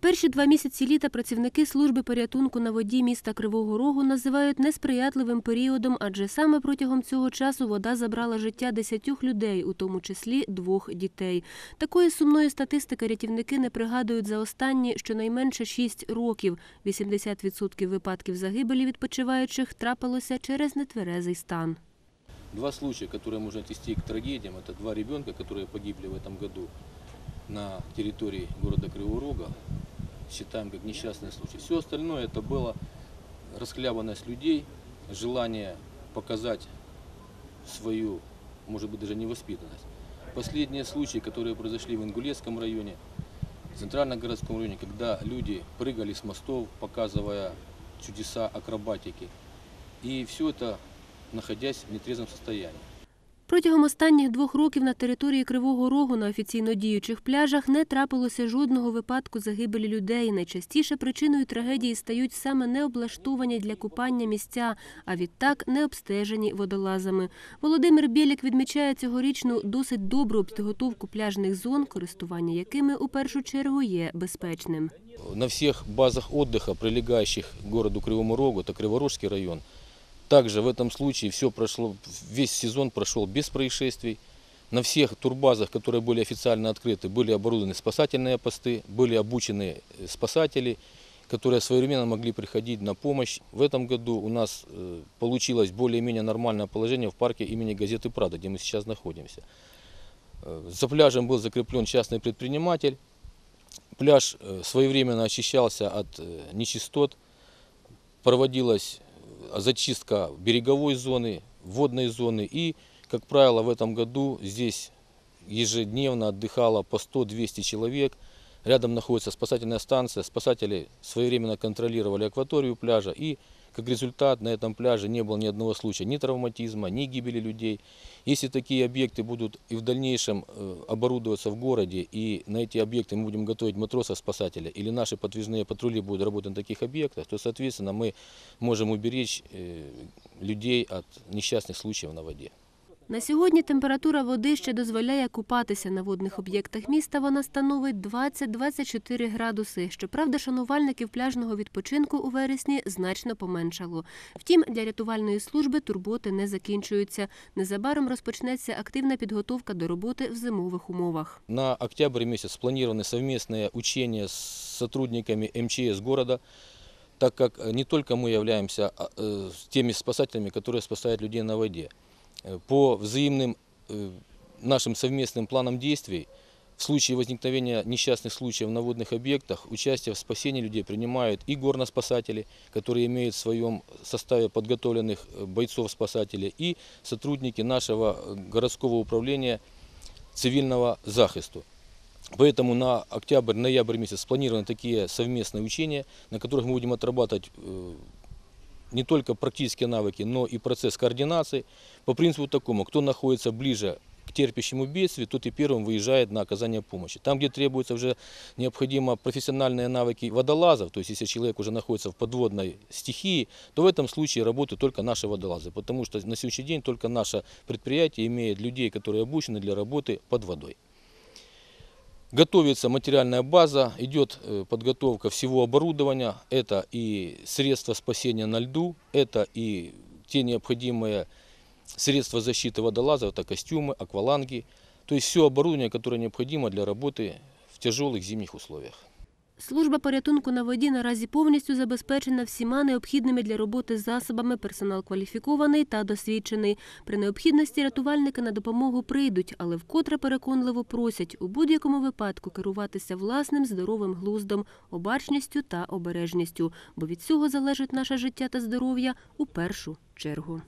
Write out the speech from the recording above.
Перші два місяці літа працівники служби порятунку на воді міста Кривого Рогу називають несприятливим періодом, адже саме протягом цього часу вода забрала життя десятьох людей, у тому числі двох дітей. Такої сумної статистики рятівники не пригадують за останні щонайменше шість років. 80% випадків загибелі відпочиваючих трапилося через нетверезий стан. Два случая, которые можно отнести к трагедиям, это два ребенка, которые погибли в этом году на территории города Кривого Рога. Считаем как несчастный случай. Все остальное это было расхлябанность людей, желание показать свою, может быть, даже невоспитанность. Последние случаи, которые произошли в Ингулецком районе, в Центральном городском районе, когда люди прыгали с мостов, показывая чудеса акробатики. И все это находясь в нетрезвом состоянии. Протягом останніх двох років на території Кривого Рогу на офіційно діючих пляжах не трапилося жодного випадку загибелі людей. Найчастіше причиною трагедії стають саме необлаштовані для купання місця, а відтак не обстежені водолазами. Володимир Бєлік відмічає цьогорічну досить добру підготовку пляжних зон, користування якими у першу чергу є безпечним. На всех базах прилегающих к городу Кривому Рогу, это Криворожский район, также в этом случае все прошло, весь сезон прошел без происшествий. На всех турбазах, которые были официально открыты, были оборудованы спасательные посты, были обучены э, спасатели, которые своевременно могли приходить на помощь. В этом году у нас э, получилось более-менее нормальное положение в парке имени газеты «Правда», где мы сейчас находимся. Э, За пляжем был закреплен частный предприниматель. Пляж своевременно очищался от нечистот. Проводилась зачистка береговой зоны, водной зоны. И, как правило, в этом году здесь ежедневно отдыхало по 100-200 человек. Рядом находится спасательная станция. Спасатели своевременно контролировали акваторию пляжа. И, как результат, на этом пляже не было ни одного случая ни травматизма, ни гибели людей. Если такие объекты будут и в дальнейшем э, оборудоваться в городе, и на эти объекты мы будем готовить матросов-спасателя, или наши подвижные патрули будут работать на таких объектах, то, соответственно, мы можем уберечь э, людей от несчастных случаев на воде. На сьогодні температура води ще дозволяє купатися на водних об'єктах міста. Вона становить 20-24 градуси. Щоправда, шанувальників пляжного відпочинку у вересні значно поменшало. Втім, для рятувальної служби турботи не закінчуються. Незабаром розпочнеться активна підготовка до роботи в зимових умовах. На октябрь месяц спланированы совместные учения с сотрудниками МЧС города, так как э, не только мы являемся а, э, теми спасателями, которые спасают людей на воде. Э, По взаимным э, нашим совместным планам действий в случае возникновения несчастных случаев на водных объектах участие в спасении людей принимают и горноспасатели, которые имеют в своем составе подготовленных э, бойцов-спасателей, и сотрудники нашего городского управления цивильного захисту. Поэтому на октябрь-ноябрь месяц спланированы такие совместные учения, на которых мы будем отрабатывать не только практические навыки, но и процесс координации. По принципу такому, кто находится ближе к терпящему бедствию, тот и первым выезжает на оказание помощи. Там, где требуется уже необходимо профессиональные навыки водолазов, то есть если человек уже находится в подводной стихии, то в этом случае работают только наши водолазы, потому что на сегодняшний день только наше предприятие имеет людей, которые обучены для работы под водой. Готовится материальная база, идет э, подготовка всего оборудования. Это и средства спасения на льду, это и те необходимые средства защиты водолазов, это костюмы, акваланги. То есть все оборудование, которое необходимо для работы в тяжелых зимних условиях. Служба порятунку на воді наразі повністю забезпечена всіма необхідними для роботи засобами. Персонал кваліфікований та досвідчений. При необхідності рятувальники на допомогу прийдуть, але вкотре переконливо просять у будь-якому випадку керуватися власним здоровим глуздом, обачністю та обережністю, бо від цього залежить наше життя та здоров'я у першу чергу.